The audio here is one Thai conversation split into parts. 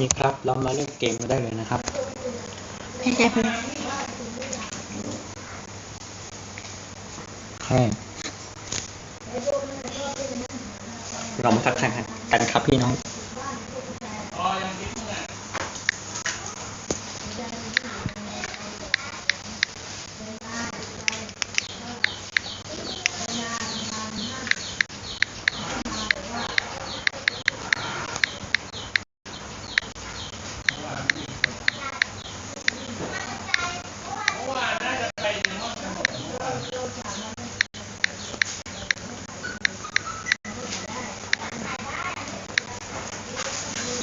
นี่ครับ เรามาเล่นเกมกันได้เลยนะครับไม่ใช่เพื่อนแค่เรามาทักทายกันครับพี่น้อง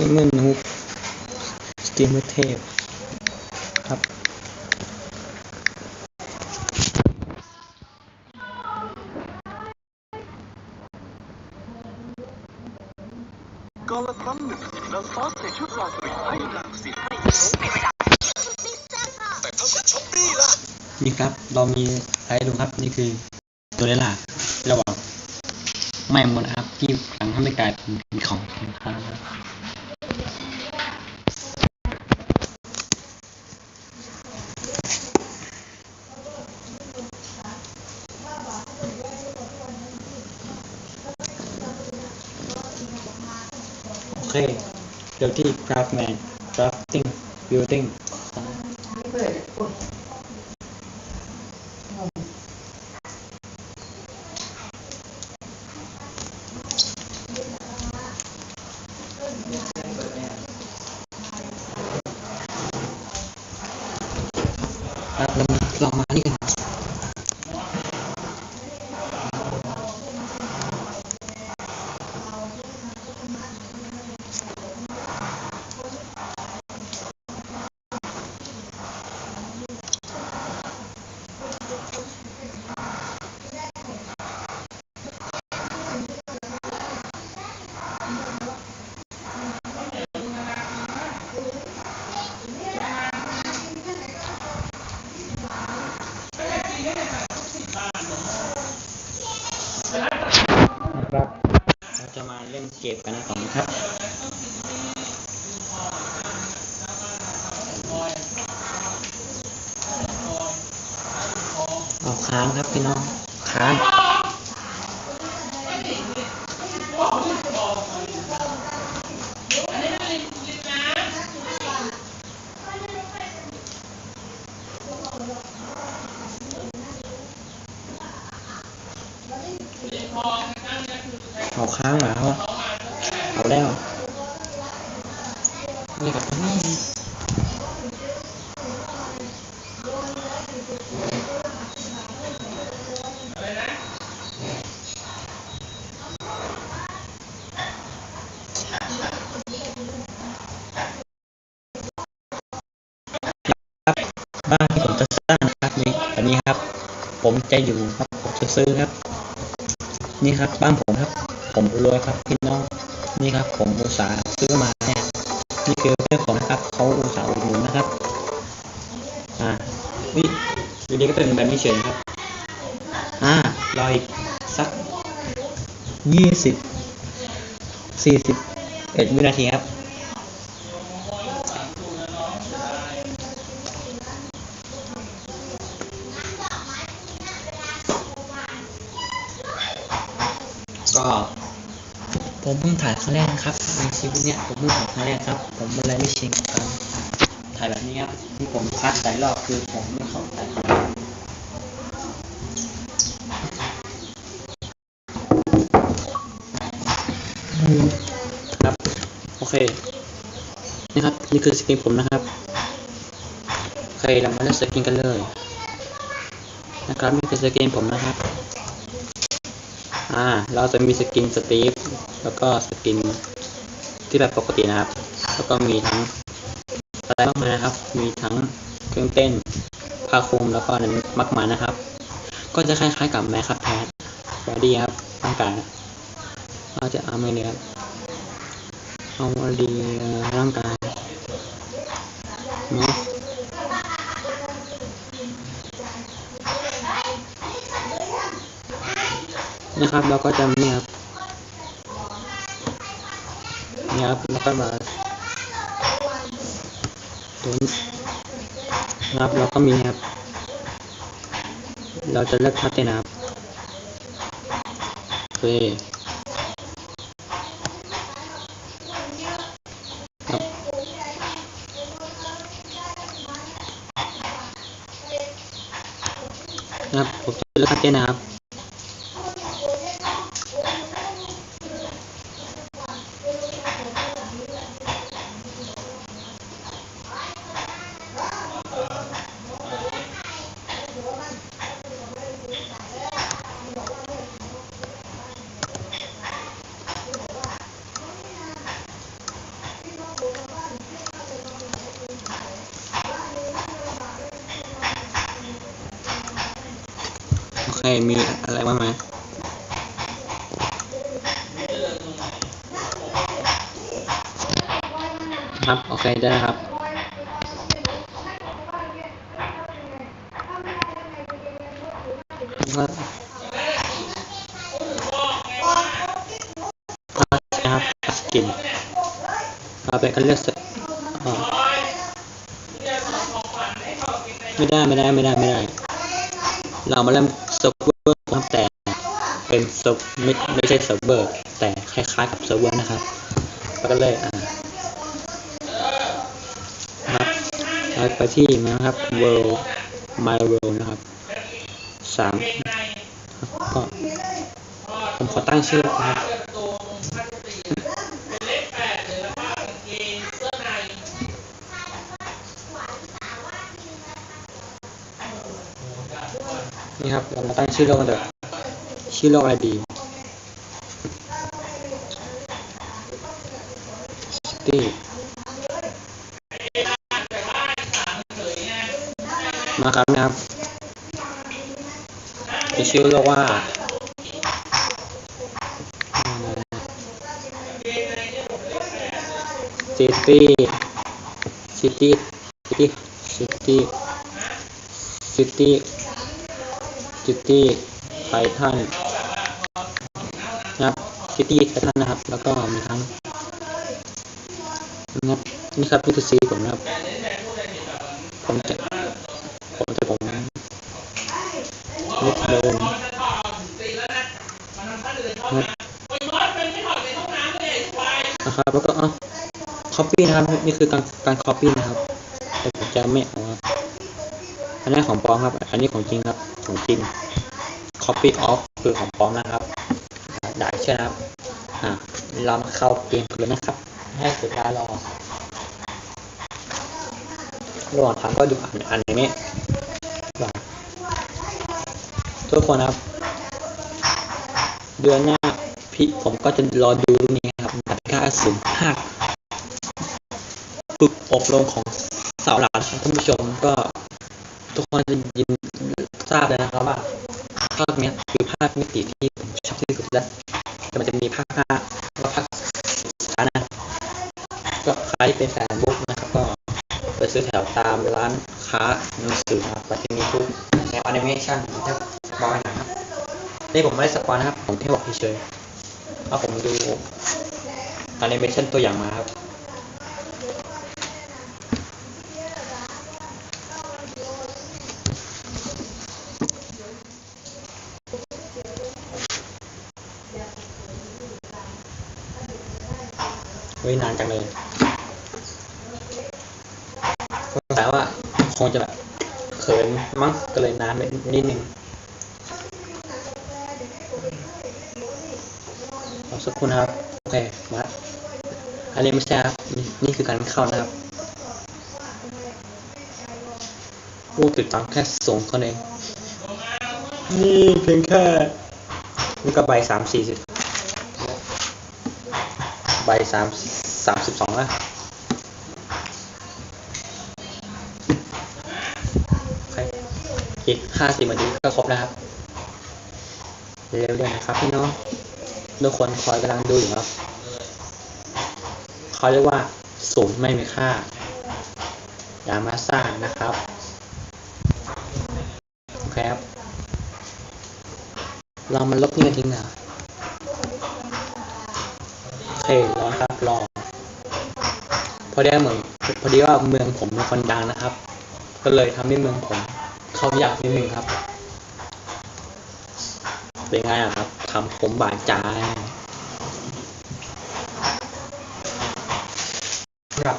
นี่เมื่อนูบสตรีมเมอร์เทพครับกาลครั้งหนึ่งนางฟ้าใส่ชุดราตรีให้นางสิแต่ถ้าคุณช็อปปี้ล่ะนี่ครับ เรามีอะไรดูครับ นี่คือตัวเลล่าระหว่างแม่หมดนะครับ ที่พลังทำให้กลายเป็นของนะ ครับโอเคเดี๋ยวที่ craftman drafting building ครับเรามาลองมานี่กันนะครับ เราจะมาเล่นเกมกันก่อนนะครับ เอา ค้างครับพี่น้อง ค้างเอาค้างเหรอครับเอาแล้วนี่ครับนี่ครับ อยู่ครับผมจะซื้อครับ นี่ครับบ้านผมครับ ผมรวยครับพี่น้องนี่ครับ ผมอุตสาห์ซื้อมาเนี่ยนี่คือเพื่อนผมนะครับเขาอุตสาห์อุดหนุนนะครับอ่าวิวิดีก็เป็นแบบนี้เฉยครับอ่ารออีกสักยี่สิบสี่สิบเอ็ดวินาทีครับ ก็ ผมเพิ่งถ่ายครั้งแรกนะครับในชีวิตเนี้ยผมเพิ่งถ่ายครั้งแรกครับ ผมอะไรไม่ชินกับการถ่ายแบบนี้ครับที่ผมคัดหลายรอบคือผมไม่เข้าใจครับโอเคนี่ครับนี่คือสกินผมนะครับโอเคเรามาเล่นสกินกันเลยนะครับนี่คือสกินผมนะครับ อ่า เราจะมีสกินสตีฟแล้วก็สกินที่แบบปกตินะครับ แล้วก็มีทั้งอะไรมากมายนะครับ มีทั้งเครื่องเต้นผ้าคลุมแล้วก็นั้นมากมายนะครับ ก็จะคล้ายๆกับแมคครับแพดบอดี้ครับร่างกายเราจะเอาไม่เลยครับเอาบอดี้ร่างกายเนาะ นะครับ เราก็จะเนี่ยครับเนี่ยครับแล้วก็มาตัวนี้นะครับเราก็มีครับ เราจะเลือกทัดนะครับโอเคครับนะครับผมจะเลือกทัดนะครับ โอเค มีอะไรบ้างไหมครับ โอเค ได้แล้วครับ ก็นะครับส กินเราไปกันเลือกสอ่าไม่ได้ไม่ได้ไม่ได้ไม่ได้ เรามาเริ่มเซิร์ฟเวอร์ครับแต่เป็นเซิร์ฟไม่ไม่ใช่เซิร์ฟเวอร์ แต่คล้ายๆกับเซิร์ฟเวอร์นะครับแล้วก็เลยอ่าครับไปที่นะครับ world my world นะครับสามก็ผมขอตั้งชื่อนะครับ นี่ครับเรามาตั้งชื่อโลกกั นเถอะชื่อโลกอะไรดี City มาครับนะครับจะชื่อโลกว่านนะครับ แล้วก็มีทั้งนะครับนี่ครับนี่คือซีผมนะครับ ผมจะผมจะผมนิดเดินนะครับแล้วก็อะ copy นะครับ นี่คือการการ copy นะครับ แต่ผมจะไม่เอา อันนี้ของปลอมครับ อันนี้ของจริงครับ ของจริง copy off คือของปลอมนะครับได้ใช่ครับอ่าเรามาเข้าเกมกันเลยนะครับ ให้เสียเวลารอระหว่างทางก็ดูอ่านอันนี้ไม่ว่าทุกคนครับ เดือนหน้าพี่ผมก็จะรอดูรื่องนี้ครับดับก้าสุ่มภาฝึกอบรมของสาวหลานครับท่านผู้ชมก็ ทุกคนจะยินทราบเลยนะครับว่าภาคเนี้คือภาคมิติที่ผมชอบที่สุดแล้วแต่มันจะมีภาคห้าแล้วภาคสุดท้านะก็ใครเป็นแฟนบุ๊กนะครับก็ไปซื้อแถวตามร้านค้าหนังสือนะครับก็จะมีทุกแนวแอนิเมชันที่บอยนะครับนี่ผมไม่ได้สปอยนะครับ ผมแค่บอกเฉยๆเอาผมดูแอนิเมชันตัวอย่างมาครับ เฮ้ยนาน จังเลยสงสัยว่าคงจะแบบเขินมั้งก็เลยนานไปนิดนึงรอสักครู่นะครับ โอเคมาอันนี้ไม่ใช่ครับ นี่คือการเข้านะครับผู้ติดตามแค่ส่งคนเองนี่เพียงแค่นี่ก็ใบสามสี่สิบใบสาม สามสิบสองนะอีกห้าสิบนาทีก็ครบแล้วครับ เร็วๆนะครับพี่น้องทุกคนคอยกำลังดูอยู่ครับเขาเรียกว่าศูนย์ไม่มีค่า อย่ามาสร้างนะครับโอเคครับ เรามาลบนี่กันทิ้งนะโอเครอครับรอ อดีว่าเมืองพอดีว่าเมืองผมเป็นคนดังนะครับ ก็เลยทำให้เมืองผมเข้ายากนิดนึงครับ เป็นไงอะครับทำผมบาดใจครับ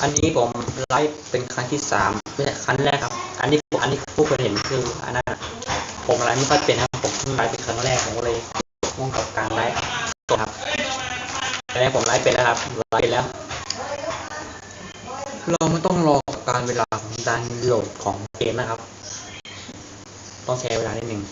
อันนี้ผมไลฟ์เป็นครั้งที่สามไม่ใช่ครั้งแรกครับ อันนี้อันนี้ผู้คนเห็นคืออันนั้นผมไลฟ์ไม่ค่อยเป็นครับผมไลฟ์เป็นครั้งแรกผมเลยงงกับการไลฟ์ครับ อันนี้ผมไลฟ์เป็นแล้วครับไลฟ์เป็นแล้ว เราไม่ต้องรอการเวลาของการโหลดของเกมนะครับ ต้องใช้เวลานิดหนึ่ง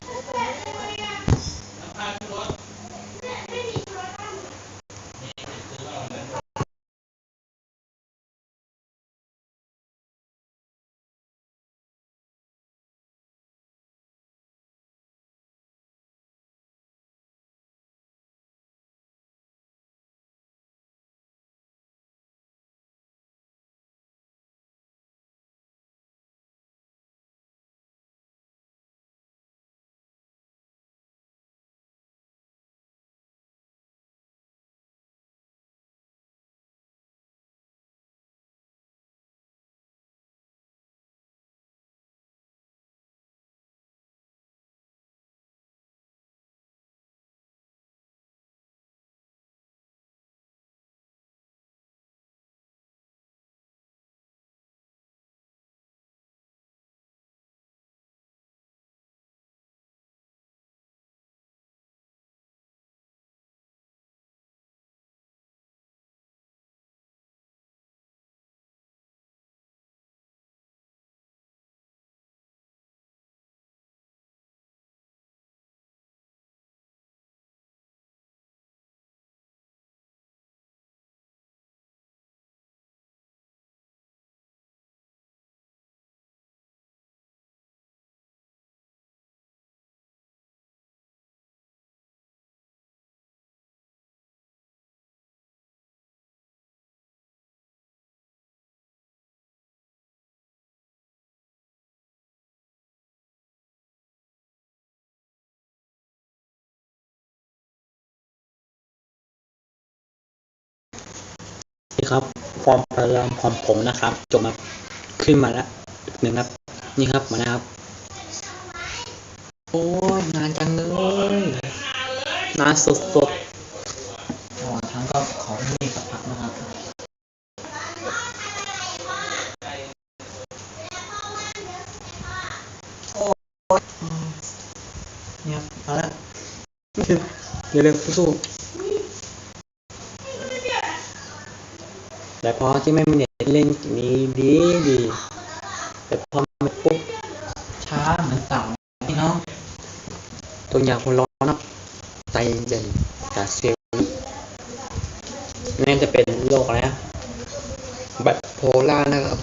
นี่ครับความพยายามของผมนะครับจบมาขึ้นมาแล้วหนึ่งครับ นี่ครับมานะครับ โอ้ยนานจังเลยนานสุดๆระหว่างทางก็ขอที่สักพักนะครับโอ้ยเนี่ยครับมาแล้วเร็วๆสู้ๆ แต่พอที่ไม่มีเน็ตเล่นนี้ดีดี แต่พอมันปุ๊บช้าเหมือนเต่าพี่น้องตัวอย่างคนร้อนนะใจเย็นอย่าเซลล์นั่นจะเป็นโรคอะไรนะไบโพล่านะครับ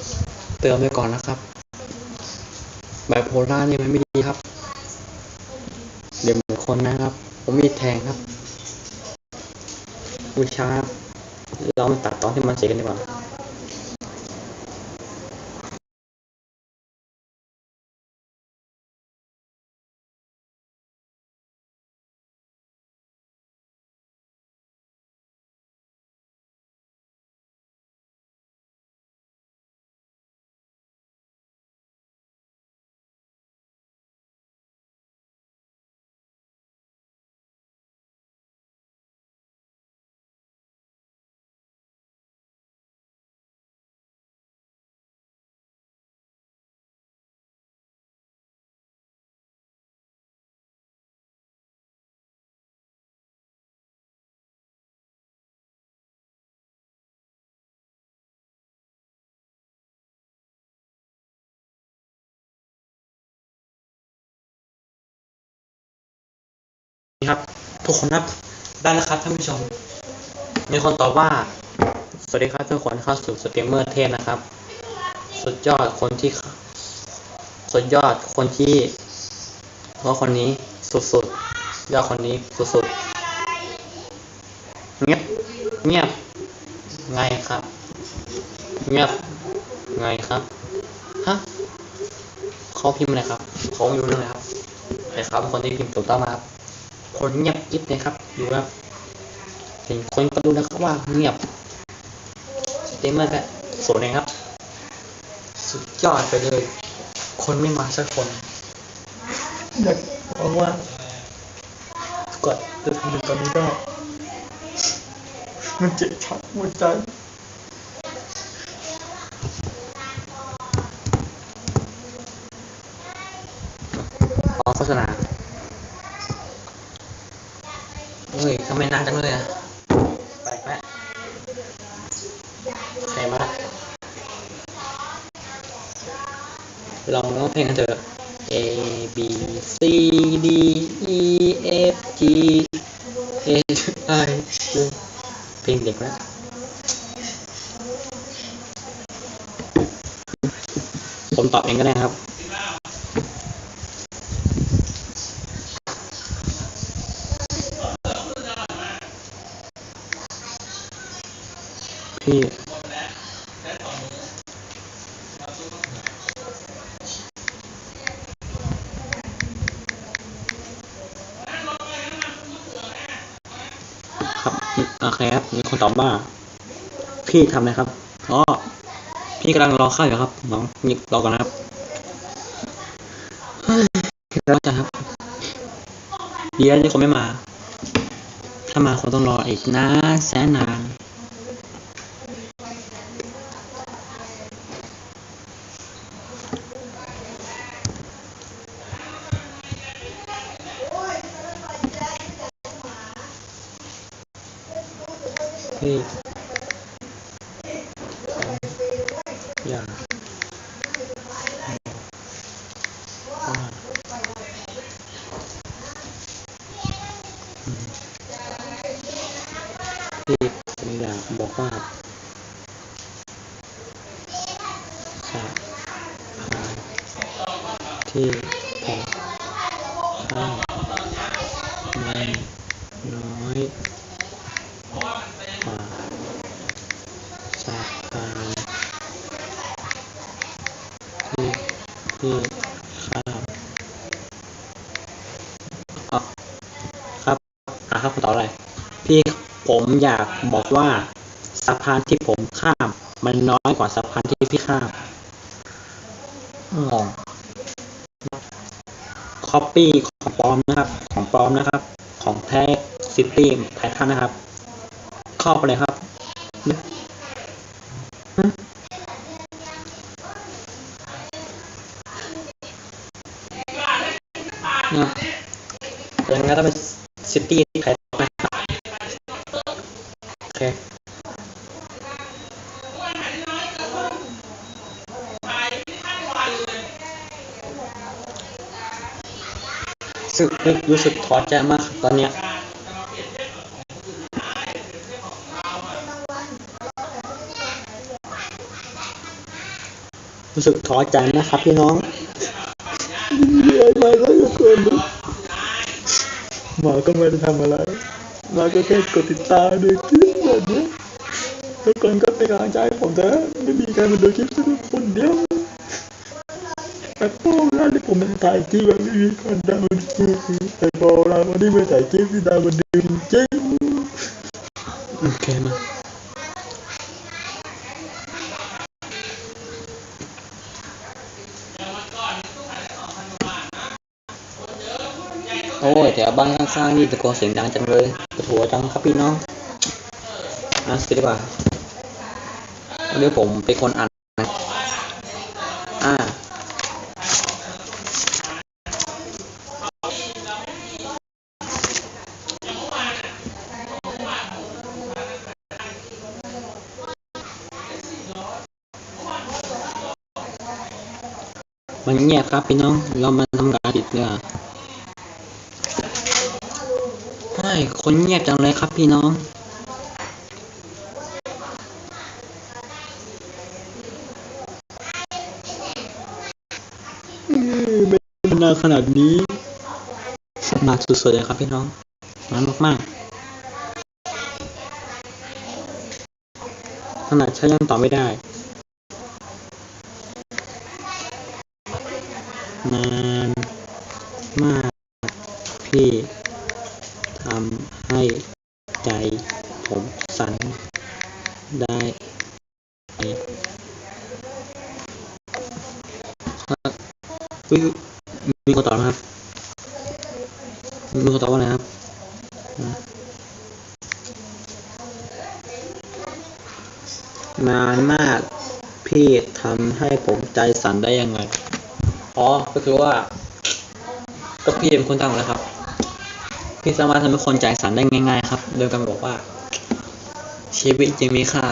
เตือนไว้ก่อนนะครับไบโพล่านี่มันไม่ดีครับ เดี๋ยวเหมือนคนนะครับ ผมมีแทงครับบูชา เราตัดตอนที่มันเสียกันดีกว่า ครับทุกคนครับได้แล้วครับท่านผู้ชม มีคนตอบว่า สวัสดีครับทุกคนเข้าสู่สตรีมเมอร์เทพนะครับ สุดยอดคนที่ สุดยอดคนที่เพราะคนนี้สุดๆยอดคนนี้สุดๆเงียบเงียบไงครับเงียบไงครับฮะเขาพิมพ์อะไรครับเขาไม่รู้เรื่องเลยครับแต่เขาเป็นคนที่พิมพ์ถูกต้องมาครับ คนเงียบกิ๊บเลยครับ ดูครับเห็นคนก็รู้แล้วครับว่าเงียบตรีมเมอร์ก็ศูนย์เองครับ สุดยอดไปเลย คนไม่มาสักคนเด็กบอกว่ากดตัวทำเป็นตอนนี้ก็มันเจ็บชัดหัวใจ ขอโฆษณาเฮ้ยทำไมนานจังเลยอะแปลกไหมใครมาละ ลองร้องเพลงกันเถอะ A B C D E F G H I J เพลงเด็กนะผมตอบเองก็ได้ครับ พี่ ครับโอเคครับ มีคน ตอบว่า พี่ทำอะไรครับอ๋อพี่กำลังรอข้าวอยู่ครับ น้องนี่รอก่อนนะครับเฮ้ยรอจังครับดีแล้วที่คนไม่มา ถ้ามาคงต้องรออีกนะแสนนาน ที่แผ่ข้าวมันน้อยกว่าสะพานที่พี่ข้ามอ๋อครับอะครับคุณตอบอะไร พี่ผมอยากบอกว่าสะพานที่ผมข้าม มันน้อยกว่าสะพานที่พี่ข้ามงงคอ ปี้ของปลอมนะครับของปลอมนะครับ ของแท้ซิตี้ไททันนะครับ เข้าไปเลยครับฮะเนี่ยอย่างนั้นต้องเป็นซิตี้ไททันนะครับโอเค สึกรู้สึกท้อใจมากตอนเนี้ยรู้สึกท้อใจนะครับพี่น้องเบื่อยมากแล้วทุกคนหมอก็ไม่ได้ทำอะไรมอก็แค่กดติดตามดูคลิปแบบนี้ทุกคนก็เป็นกำลังใจผมเถอะไม่มีใครมาดูคลิปสักคนเดียวแต่พอเวลาที่ผมมันถ่ายคลิปแบบไม่มีคนดาวน์ดูแต่พอเวลาวันที่ไปถ่ายคลิปที่ดาวัน์ดูจริงโอเคมาโอ้ยแต่บ้านข้างๆนี่ตะโกนเสียงดังจังเลยปวดหัวจังครับพี่น้องอะสิดีกว่าวันนี้ผมเป็นคนอ่านนะอ่า มัน เงียบครับพี่น้อง เรามาทำการปิดเรือเฮ้ยคนเงียบจังเลยครับพี่น้อง ไม่นานขนาดนี้ มาสุดๆเลยครับพี่น้องมานมากๆขนาดใช้ยังตอบไม่ได้ นานมากพี่ทำให้ใจผมสั่นได้ครับอุ๊ยมีคนตอบนะครับมีคนตอบว่าอะไรครับนานมากพี่ทำให้ผมใจสั่นได้ยังไง อ๋อ ก็คือว่า ก็พี่เป็นคนตั้งแล้วครับ พี่สามารถทำให้คนใจสั่นได้ง่ายๆ ครับ โดยการบอกว่า ชีวิตจริงมีค่า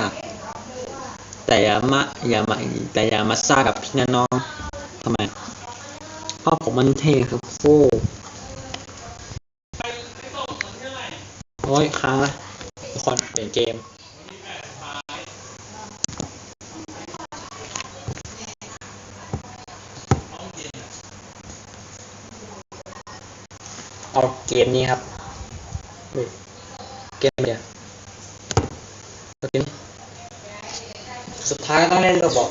แต่อย่ามาอย่ามาแต่อย่ามาซ่ากับพี่นน้องทำไมเพราะผมมันเท่ครับโอ้โอ้ยค้างละทุกคนเปลี่ยนเกม เอาเกมนี้ครับเฮ้ยเกมเดียวเอาเกมนี้สุดท้ายก็ต้องเล่นระบบ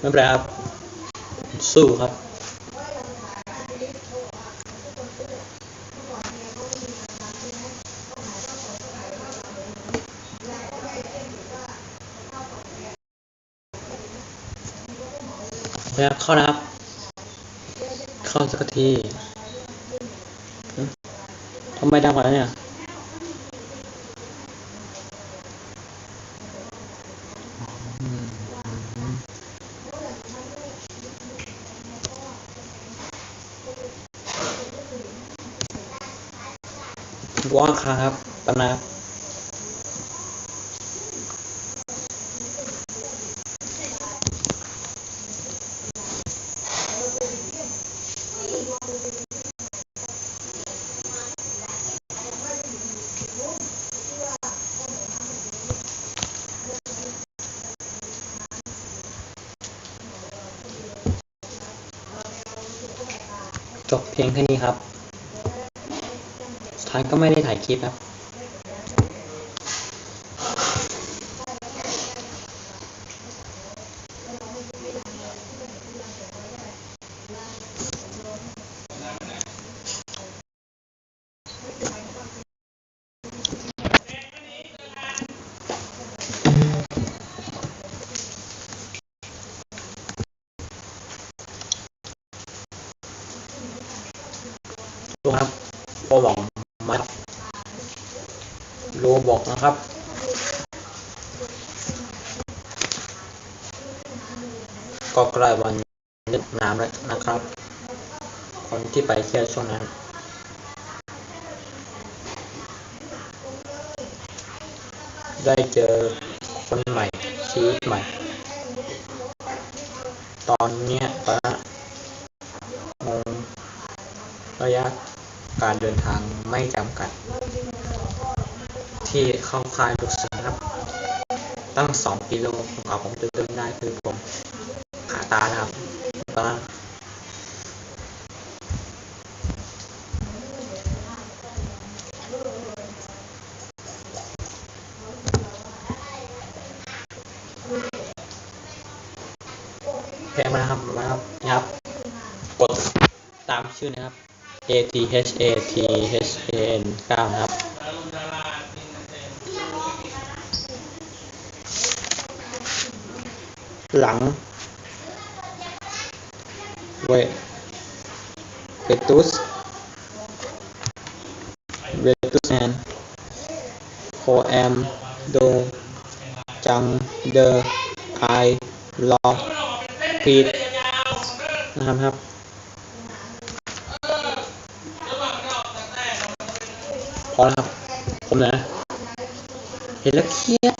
ไม่เป็นไร ครับสู้ครับนะครับเข้านะครับ เข้าสักทีทำไมดังกว่านั้นเนี่ย ว่างค้างครับปนับ จบเพียงแค่นี้ครับ สุด ท้ายก็ไม่ได้ถ่ายคลิปครับ ดูครับโรบอกมาโรบอกนะครับ ก็ใกล้วันเล่นน้ำแล้วนะครับ คนที่ ไปเที่ยวช่วงนั้น ได้เจอคนใหม่ ชีวิตใหม่ ตอนเนี้ยตอนนั้นงงระยะการเดินทางไม่จำกัด ที่เข้าค่ายลูกเสือครับ ตั้งสองกิโลผมเอาผมจะเดินได้คือผมขาตานะครับตอนนั้นเพลงมานะครับมาครับนี่ครับ กดตามชื่อนะครับ A T H A T H A N 9นะครับ หลังเวเวตุสเวตุสแอนโคแอมโดจังเดอไอรอพีดนะครับครับ พอแล้วครับ ผมนะ เห็นแล้วเครียด